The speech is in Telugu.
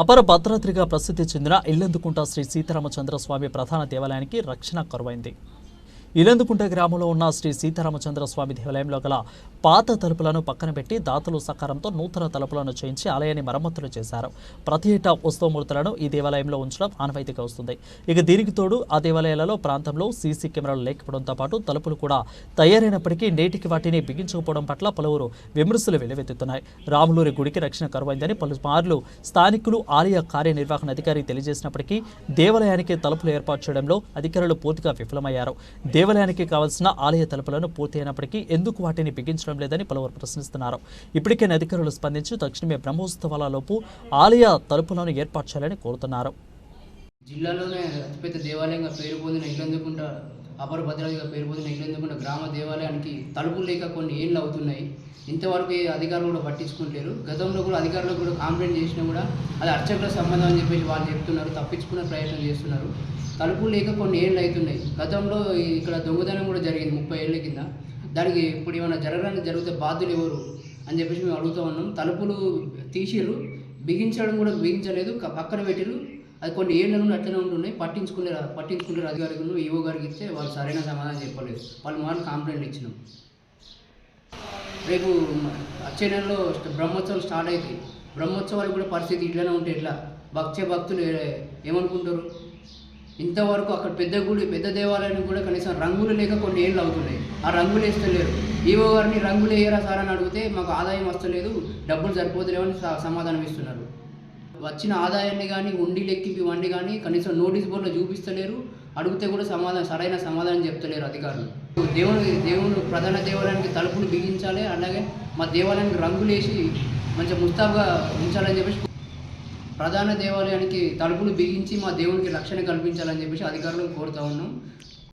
అపర భద్రాద్రిగా ప్రసిద్ధి చెందిన ఇల్లెందుకుంట శ్రీ సీతారామచంద్ర స్వామి ప్రధాన దేవాలయానికి రక్షణ కరువైంది. ఇలందుకుంట గ్రామంలో ఉన్న శ్రీ సీతారామచంద్ర స్వామి దేవాలయంలో గల పాత తలుపులను పక్కన పెట్టి దాతలు సకారంతో నూతన తలుపులను చేయించి ఆలయాన్ని మరమ్మతులు చేశారు. ప్రతి ఏటా ఉత్సవమూర్తులను ఈ దేవాలయంలో ఉంచడం ఆనవాయితీగా వస్తుంది. ఇక దీనికి తోడు ఆ దేవాలయాలలో ప్రాంతంలో సీసీ కెమెరాలు లేకపోవడంతో పాటు తలుపులు కూడా తయారైనప్పటికీ నేటికి వాటిని బిగించకపోవడం పట్ల పలువురు విమర్శలు వెల్లువెత్తుతున్నాయి. రాములూరి గుడికి రక్షణ కరువైందని పలుమార్లు స్థానికులు ఆలయ కార్యనిర్వహణ అధికారి తెలియజేసినప్పటికీ దేవాలయానికి తలుపులు ఏర్పాటు చేయడంలో అధికారులు పూర్తిగా విఫలమయ్యారు. దేవాలయానికి కావాల్సిన ఆలయ తలుపులను పూర్తయినప్పటికీ ఎందుకు వాటిని బిగించడం లేదని పలువురు ప్రశ్నిస్తున్నారు. ఇప్పటికే అధికారులు స్పందించి తక్షణమే బ్రహ్మోత్సవాలలోపు ఆలయ తలుపులను ఏర్పాటు చేయాలని కోరుతున్నారు. జిల్లాలోనే అతిపెద్ద దేవాలయంగా పేరు పొందిన ఇల్లందుకుంట అపర భద్రాదిగా పేరు పొందిన ఇల్లందుకుంట గ్రామ దేవాలయానికి తలుపులు లేక కొన్ని ఏళ్ళు అవుతున్నాయి. ఇంతవరకు ఏ అధికారులు కూడా పట్టించుకుంటారు గతంలో కూడా అధికారులకు కూడా కాంప్లైంట్ చేసినా కూడా అది అర్చకుల సంబంధం అని చెప్పేసి వాళ్ళు చెప్తున్నారు. తప్పించుకునే ప్రయత్నం చేస్తున్నారు. తలుపులు లేక కొన్ని ఏళ్ళు అవుతున్నాయి. గతంలో ఇక్కడ దొంగతనం కూడా జరిగింది ముప్పై ఏళ్ళ కింద. దానికి ఇప్పుడు ఏమైనా జరగడానికి జరిగితే బాధ్యులు ఎవరు అని చెప్పేసి మేము అడుగుతూ ఉన్నాం. తలుపులు తీసిర్రు. బిగించడం కూడా బిగించలేదు. పక్కన పెట్టిరు అది కొన్ని ఏళ్ళ నుండి అట్లనే ఉంటున్నాయి. పట్టించుకునే పట్టించుకునే అధికారులను ఈవో గారికి ఇస్తే వాళ్ళు సరైన సమాధానం చెప్పలేదు. వాళ్ళు మాకు కంప్లైంట్ ఇచ్చినాం. రేపు వచ్చే నెలలో బ్రహ్మోత్సవం స్టార్ట్ అవుతాయి బ్రహ్మోత్సవాలు కూడా పరిస్థితి ఇట్లనే ఉంటే ఎట్లా? భక్తే భక్తులు ఏమనుకుంటారు? ఇంతవరకు అక్కడ పెద్ద గుడి పెద్ద దేవాలయానికి కూడా కనీసం రంగులు లేక కొన్ని ఏళ్ళు అవుతున్నాయి. ఆ రంగులు వేస్తలేరు. ఈవో గారిని రంగులు వేయరా సార్ అని అడిగితే మాకు ఆదాయం వస్తలేదు. డబ్బులు సరిపోతలేవని స- సమాధానం ఇస్తున్నారు. వచ్చిన ఆదాయాన్ని కానీ ఉండి లెక్కింపు ఇవన్నీ కానీ కనీసం నోటీస్ బోర్డులో చూపిస్తలేరు. అడిగితే కూడా సమాధానం సరైన సమాధానం చెప్తలేరు అధికారులు. దేవుని దేవుళ్ళు ప్రధాన దేవాలయానికి తలుపులు బిగించాలి అలాగే మా దేవాలయానికి రంగులేసి మంచిగా ముస్తాబుగా ఉంచాలని చెప్పేసి ప్రధాన దేవాలయానికి తలుపులు బిగించి మా దేవునికి రక్షణ కల్పించాలని చెప్పేసి అధికారులను కోరుతా ఉన్నాం.